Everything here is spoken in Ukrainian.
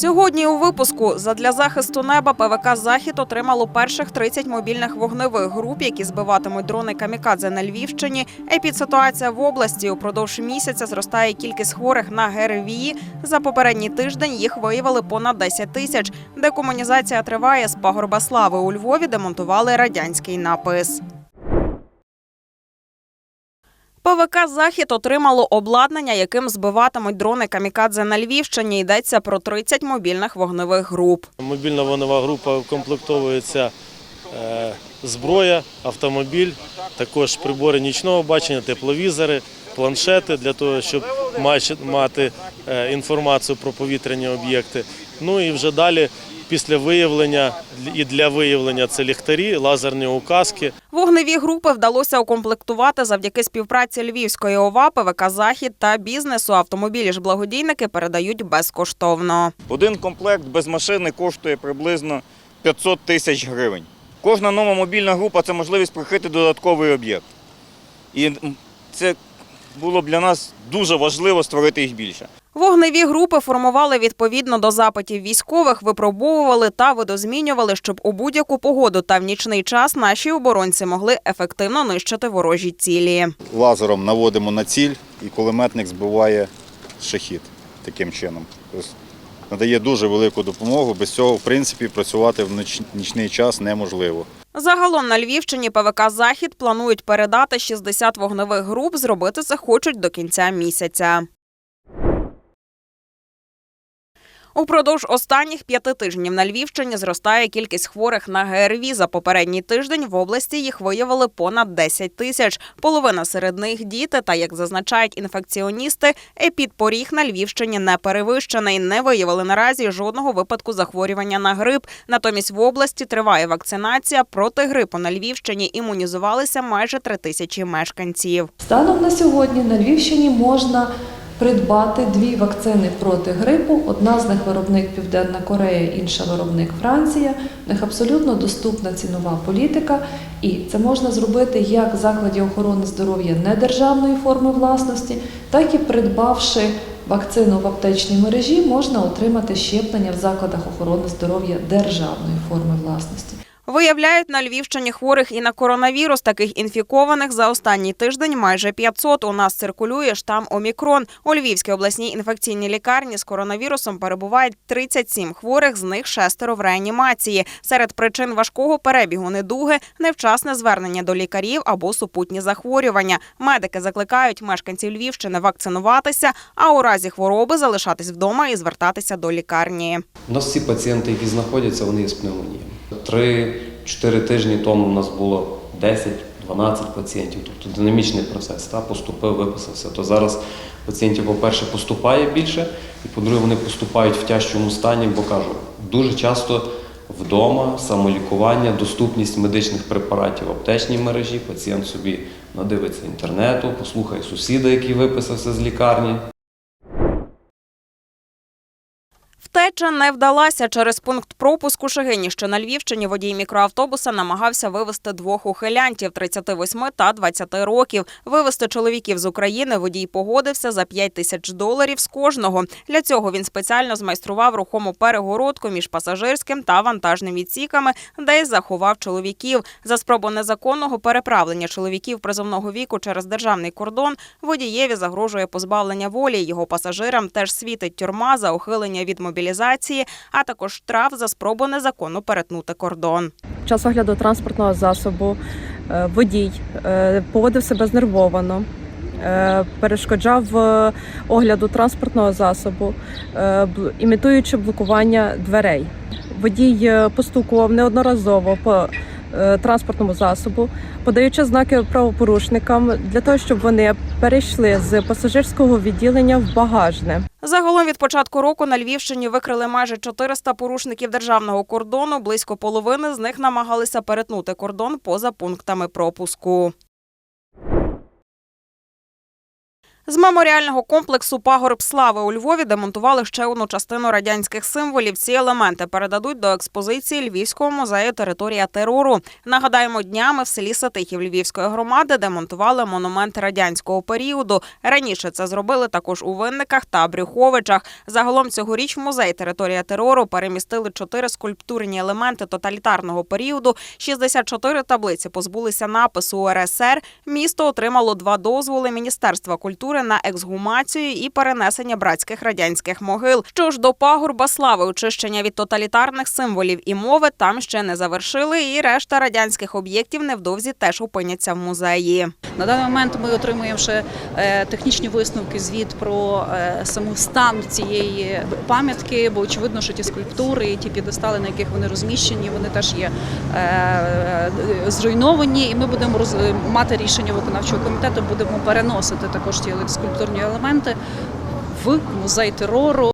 Сьогодні у випуску задля захисту неба ПВК Захід отримало перших 30 мобільних вогневих груп, які збиватимуть дрони камікадзе на Львівщині. Епідситуація в області упродовж місяця зростає кількість хворих на ГРВІ. За попередній тиждень їх виявили понад 10 тисяч. Декомунізація триває з пагорба слави у Львові. Демонтували радянський напис. ПВК Захід отримало обладнання, яким збиватимуть дрони камікадзе на Львівщині. Йдеться про 30 мобільних вогневих груп. Мобільна вогнева група укомплектовується е, зброя, автомобіль, також прибори нічного бачення, тепловізори, планшети для того, щоб мати е, інформацію про повітряні об'єкти. Ну і вже далі, після виявлення і для виявлення це ліхтарі, лазерні указки. Вогневі групи вдалося укомплектувати завдяки співпраці Львівської ОВА, ПВК Захід та бізнесу. Автомобілі ж благодійники передають безкоштовно. Один комплект без машини коштує приблизно 500 тисяч гривень. Кожна нова мобільна група це можливість прикрити додатковий об'єкт. І це було б для нас дуже важливо створити їх більше. Вогневі групи формували відповідно до запитів військових, випробовували та видозмінювали, щоб у будь-яку погоду та в нічний час наші оборонці могли ефективно нищити ворожі цілі. лазером наводимо на ціль, і кулеметник збиває шахід таким чином. Тобто надає дуже велику допомогу. Без цього, в принципі, працювати в нічний час неможливо. Загалом на Львівщині ПВК Захід планують передати 60 вогневих груп. Зробити це хочуть до кінця місяця. Упродовж останніх п'яти тижнів на Львівщині зростає кількість хворих на ГРВІ. За попередній тиждень в області їх виявили понад 10 тисяч. Половина серед них діти. Та як зазначають інфекціоністи, епідпоріг на Львівщині не перевищений. Не виявили наразі жодного випадку захворювання на грип. Натомість в області триває вакцинація. Проти грипу на Львівщині імунізувалися майже три тисячі мешканців. Станом на сьогодні на Львівщині можна придбати дві вакцини проти грипу. Одна з них виробник Південна Корея, інша виробник Франція. В них абсолютно доступна цінова політика, і це можна зробити як в закладі охорони здоров'я недержавної форми власності, так і придбавши вакцину в аптечній мережі, можна отримати щеплення в закладах охорони здоров'я державної форми власності. Виявляють на Львівщині хворих і на коронавірус. Таких інфікованих за останній тиждень майже 500. У нас циркулює штам Омікрон. У Львівській обласній інфекційній лікарні з коронавірусом перебувають 37 хворих, з них шестеро в реанімації. Серед причин важкого перебігу недуги невчасне звернення до лікарів або супутні захворювання. Медики закликають мешканців Львівщини вакцинуватися, а у разі хвороби залишатись вдома і звертатися до лікарні. У нас всі пацієнти, які знаходяться, вони є з пневмонією. Три-чотири тижні тому у нас було 10-12 пацієнтів, тобто динамічний процес. Та, поступив, виписався. То зараз пацієнтів, по-перше, поступає більше, і по-друге, вони поступають в тяжчому стані, бо кажу, дуже часто вдома самолікування, доступність медичних препаратів в аптечній мережі. Пацієнт собі надивиться інтернету, послухає сусіда, який виписався з лікарні. Втеча не вдалася через пункт пропуску Шегині, що на Львівщині водій мікроавтобуса намагався вивезти двох ухилянтів 38 та 20 років. Вивезти чоловіків з України водій погодився за 5 тисяч доларів з кожного. Для цього він спеціально змайстрував рухому перегородку між пасажирським та вантажним відсіками, де й заховав чоловіків. За спробу незаконного переправлення чоловіків призовного віку через державний кордон водієві загрожує позбавлення волі. Його пасажирам теж світить тюрма за ухилення від мобілізації, а також штраф за спробу незаконно перетнути кордон. Час огляду транспортного засобу е, водій е, поводив себе знервовано, е, перешкоджав огляду транспортного засобу, імітуючи блокування дверей. Водій постукував неодноразово по транспортному засобу, подаючи знаки правопорушникам для того, щоб вони перейшли з пасажирського відділення в багажне. Загалом від початку року на Львівщині викрили майже 400 порушників державного кордону. Близько половини з них намагалися перетнути кордон поза пунктами пропуску. З меморіального комплексу Пагорб слави у Львові демонтували ще одну частину радянських символів. Ці елементи передадуть до експозиції Львівського музею Територія терору. Нагадаємо, днями в селі Сатихів Львівської громади демонтували монумент радянського періоду. Раніше це зробили також у Винниках та Брюховичах. Загалом цьогоріч в музей Територія терору перемістили чотири скульптурні елементи тоталітарного періоду. 64 таблиці позбулися напису УРСР. Місто отримало два дозволи Міністерства культури на ексгумацію і перенесення братських радянських могил. Що ж до пагорба слави, очищення від тоталітарних символів і мови там ще не завершили, і решта радянських об'єктів невдовзі теж опиняться в музеї. На даний момент ми отримуємо ще е, технічні висновки, звіт про е, саму стан цієї пам'ятки, бо очевидно, що ті скульптури і ті підестали, на яких вони розміщені, вони теж є е, зруйновані. І ми будемо мати рішення виконавчого комітету, будемо переносити також ті скульптурні елементи. В музей терору